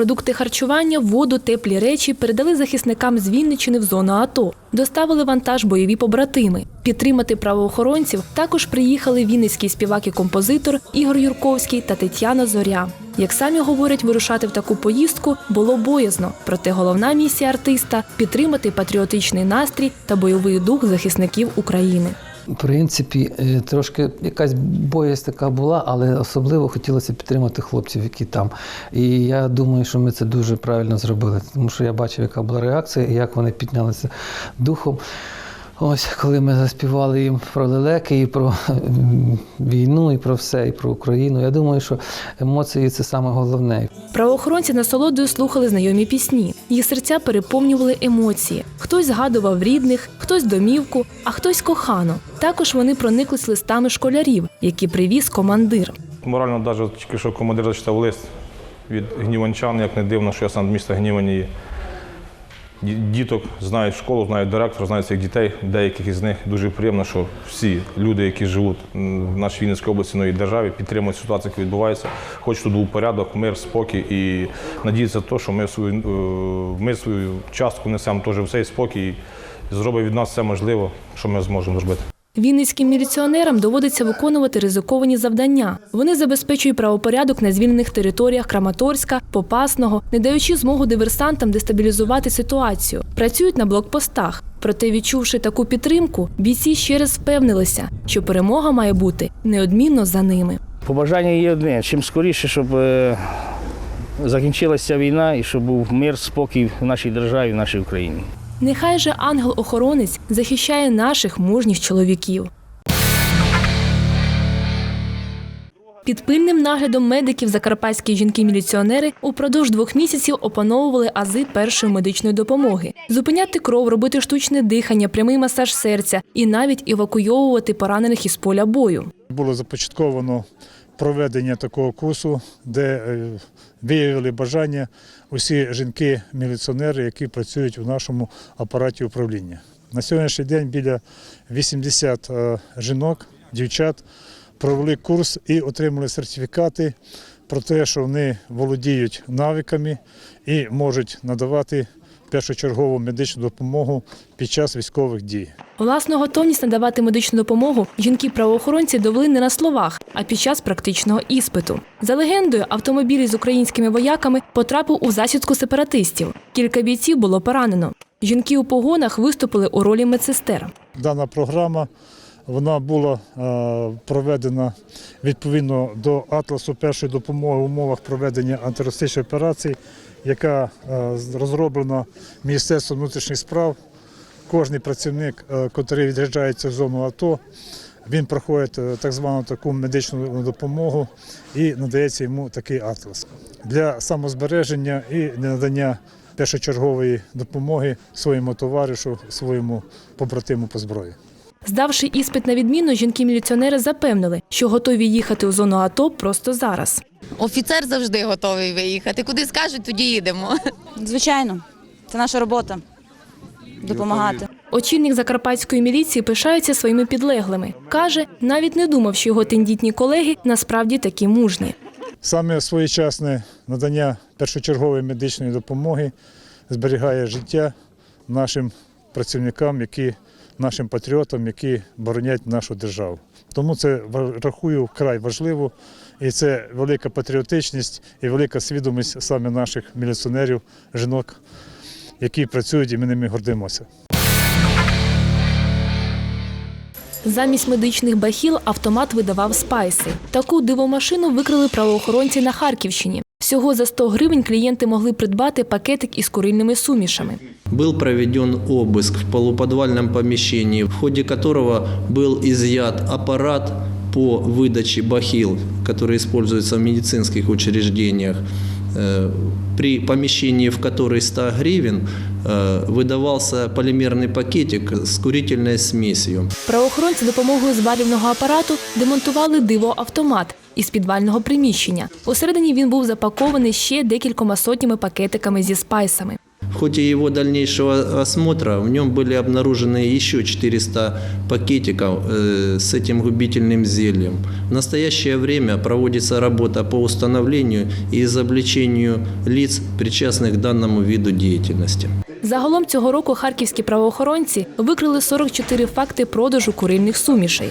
продукти харчування, воду, теплі речі передали захисникам з Вінничини в зону АТО. Доставили вантаж бойові побратими. Підтримати правоохоронців також приїхали вінницький співак і композитор Ігор Юрковський та Тетяна Зоря. Як самі говорять, вирушати в таку поїздку було боязно. Проте головна місія артиста підтримати патріотичний настрій та бойовий дух захисників України. В принципі, е, трошки якась боязнь така була, але особливо хотілося підтримати хлопців, які там. І я думаю, що ми це дуже правильно зробили, тому що я бачив, яка була реакція і як вони піднялися духом. Ось коли ми заспівали їм про лелеки, і про війну, і про все, і про Україну. Я думаю, що емоції це саме головне. Правоохоронці насолодою слухали знайомі пісні. Їх серця переповнювали емоції. Хтось згадував рідних, хтось домівку, а хтось кохану. Також вони прониклись листами школярів, які привіз командир. Морально навіть тільки що командир зачитав лист від гніванчан, як не дивно, що я сам з міста Гнівані Діток знають школу, знають директора, знають цих дітей, деяких із них. Дуже приємно, що всі люди, які живуть в нашій Вінницькій області, ну і державі, підтримують ситуацію, яка відбувається. Хоч тут був порядок, мир, спокій і надіються на що ми свою, е, ми свою частку несемо теж в цей спокій і зробить від нас все можливе, що ми зможемо зробити. Вінницьким міліціонерам доводиться виконувати ризиковані завдання. Вони забезпечують правопорядок на звільнених територіях Краматорська, Попасного, не даючи змогу диверсантам дестабілізувати ситуацію. Працюють на блокпостах. Проте, відчувши таку підтримку, бійці ще раз впевнилися, що перемога має бути неодмінно за ними. Побажання є одне: чим скоріше, щоб е, закінчилася війна і щоб був мир, спокій в нашій державі, в нашій Україні. Нехай же ангел-охоронець захищає наших мужніх чоловіків. Під пильним наглядом медиків закарпатські жінки-міліціонери упродовж двох місяців опановували ази першої медичної допомоги, зупиняти кров, робити штучне дихання, прямий масаж серця і навіть евакуйовувати поранених із поля бою. Було започатковано проведення такого курсу, де е, виявили бажання усі жінки-міліціонери, які працюють у нашому апараті управління. На сьогоднішній день біля 80 е, жінок, дівчат провели курс і отримали сертифікати про те, що вони володіють навиками і можуть надавати першочергову медичну допомогу під час військових дій. Власну готовність надавати медичну допомогу жінки-правоохоронці довели не на словах, а під час практичного іспиту. За легендою, автомобіль з українськими вояками потрапив у засідку сепаратистів. Кілька бійців було поранено. Жінки у погонах виступили у ролі медсестер. Дана програма вона була е, проведена відповідно до атласу першої допомоги в умовах проведення антитерористичної операції, яка е, розроблена Міністерством внутрішніх справ. Кожний працівник, е, який відряджається в зону АТО, він проходить е, так звану таку медичну допомогу і надається йому такий атлас для самозбереження і надання першочергової допомоги своєму товаришу, своєму побратиму по зброї. Здавши іспит на відміну, жінки-міліціонери запевнили, що готові їхати у зону АТО просто зараз. Офіцер завжди готовий виїхати. Куди скажуть, тоді їдемо. Звичайно, це наша робота допомагати. Очільник закарпатської міліції пишається своїми підлеглими. Каже, навіть не думав, що його тендітні колеги насправді такі мужні. Саме своєчасне надання першочергової медичної допомоги зберігає життя нашим працівникам, які нашим патріотам, які боронять нашу державу. Тому це рахую вкрай важливо, і це велика патріотичність і велика свідомість саме наших міліціонерів, жінок, які працюють, і ми ними гордимося. Замість медичних бахіл автомат видавав спайси. Таку дивомашину викрили правоохоронці на Харківщині. Всього за 100 гривень клієнти могли придбати пакетик із курильними сумішами. Был проведен обыск в полуподвальном помещении, в ходе которого был изъят аппарат по выдаче бахил, который используется в медицинских учреждениях. Э, При помещении, в которой 100 гривен, э, выдавался полимерный пакетик с курительной смесью. Правоохоронці допомогою зварювального апарату демонтували диво-автомат із підвального приміщення. Усередині він був запакований ще декількома сотнями пакетиками зі спайсами. В ходе его дальнейшего осмотра в нем были обнаружены еще 400 пакетиков э, с этим губительным зельем. В настоящее время проводится работа по установлению и изобличению лиц, причастных к данному виду деятельности. Загалом цього року харківські правоохоронці викрили 44 факти продажу курильних сумішей.